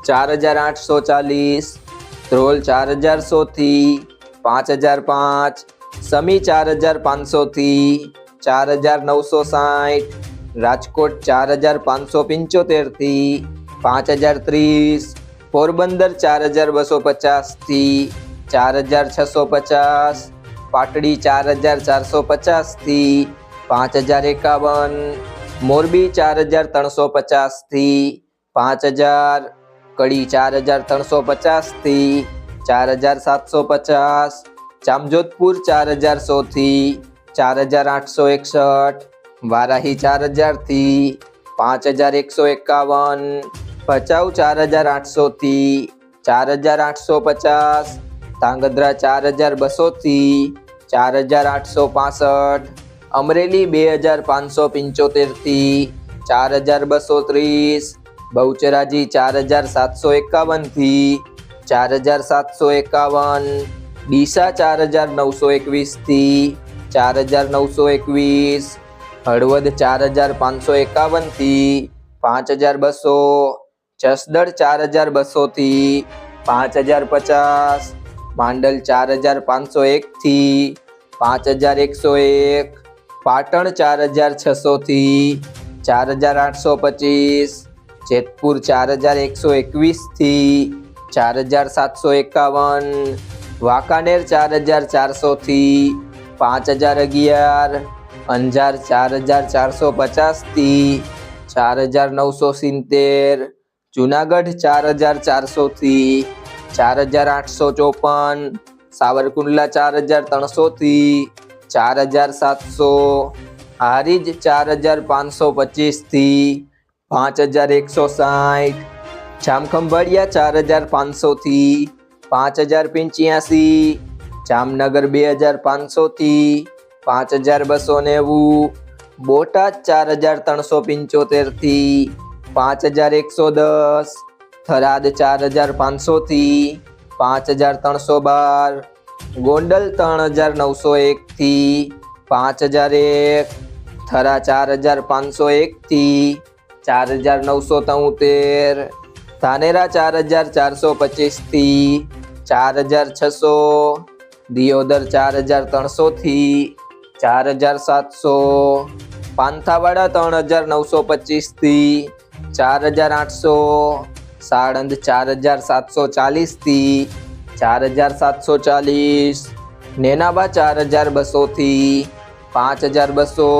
ચાર હજાર આઠસો ચાલીસ ધ્રોલ ચાર હજાર સોથી પાંચ હજાર પાંચ સમી ચાર હજાર પાંચસોથી ચાર હજાર નવસો સાઠ રાજકોટ ચાર હજાર પાંચસો પંચોતેરથી પાંચ હજાર ત્રીસ પોરબંદર ચાર હજાર બસો પચાસથી ચાર હજાર છસો પચાસ પાટડી ચાર હજાર ચારસો પચાસથી પાંચ હજાર એકાવન મોરબી ચાર હજાર ત્રણસો પચાસથી પાંચ હજાર કડી ચાર હજાર ત્રણસો પચાસથી ચાર હજાર સાતસો પચાસ જામજોધપુર ચાર હજાર સોથી ચાર હજાર આઠસો એકસઠ વારાહી ચાર હજારથી પાંચ હજાર એકસો એકાવન ભચાઉ ચાર હજાર આઠસોથી ચાર હજાર આઠસો પચાસ ધાંગધ્રા ચાર હજાર બસોથી ચાર હજાર આઠસો પાસઠ અમરેલી બે હજાર પાંચસો પંચોતેરથી ચાર હજાર બસો ત્રીસ બહુચરાજી ચાર હજાર સાતસો એકાવનથી ચાર હજાર સાતસો એકાવન, ડીસા ચાર હજાર નવસો એકવીસથી ચાર હજાર નવસો એકવીસ, હળવદ ચાર હજાર પાંચસો એકાવનથી પાંચ હજાર બસો, જસદણ ચાર હજાર બસોથી પાંચ હજાર પચાસ, માંડલ ચાર હજાર પાંચસો એકથી પાંચ હજાર એકસો એક, પાટણ ચાર હજાર છસોથી ચાર હજાર આઠસો પચીસ જેતપુર ચાર હજાર એકસો એકવીસથી ચાર હજાર સાતસો એકાવન વાંકાનેર ચાર હજાર ચારસોથી પાંચ હજાર અગિયાર અંજાર ચાર હજાર ચારસો પચાસથી ચાર હજાર નવસો સિત્તેર જુનાગઢ ચાર હજાર ચારસોથી ચાર હજાર આઠસો ચોપન સાવરકુંડલા ચાર હજાર ત્રણસોથી ચાર હજાર સાતસો હારીજ ચાર હજાર પાંચસો પચીસથી પાંચ હજાર એકસો સાઠ, જામખંભાળિયા ચાર હજાર પાંચસોથી, પાંચ હજાર પંચ્યાસી, જામનગર બે હજાર પાંચસોથી, પાંચ હજાર બસો નેવું, બોટાદ ચાર હજાર ત્રણસો પંચોતેરથી, પાંચ હજાર એકસો દસ, થરાદ ચાર હજાર પાંચસોથી, પાંચ હજાર ત્રણસો બાર, ગોંડલ ત્રણ હજાર નવસો એકથી, પાંચ હજાર એક, થરા ચાર હજાર પાંચસો એકથી ચાર હજાર નવસો તોતેર, ધાનેરા ચાર હજાર ચારસો પચીસથી, ચાર હજાર છસો, દિયોદર ચાર હજાર ત્રણસોથી, ચાર હજાર સાતસો, પાંથાવાડા ત્રણ હજાર નવસો પચીસથી, ચાર હજાર આઠસો, સાળંદ ચાર હજાર સાતસો ચાલીસથી, ચાર હજાર સાતસો ચાલીસ, નેનાબા ચાર હજાર બસોથી, પાંચ હજાર બસો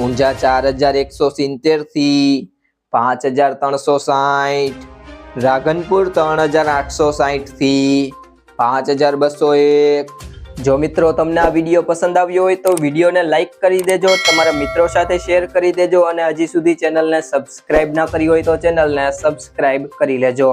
ઊંઝા ચાર હજાર એકસો સિત્તેરથી પાંચ હજાર ત્રણસો સાઠ રાધનપુર ત્રણ હજાર આઠસો સાઠથી પાંચ હજાર બસો એક. જો મિત્રો તમને આ વીડિયો પસંદ આવ્યો હોય તો વિડીયોને લાઇક કરી દેજો, તમારા મિત્રો સાથે શેર કરી દેજો અને હજી સુધી ચેનલને સબસ્ક્રાઇબ ના કરી હોય તો ચેનલને સબસ્ક્રાઇબ કરી લેજો.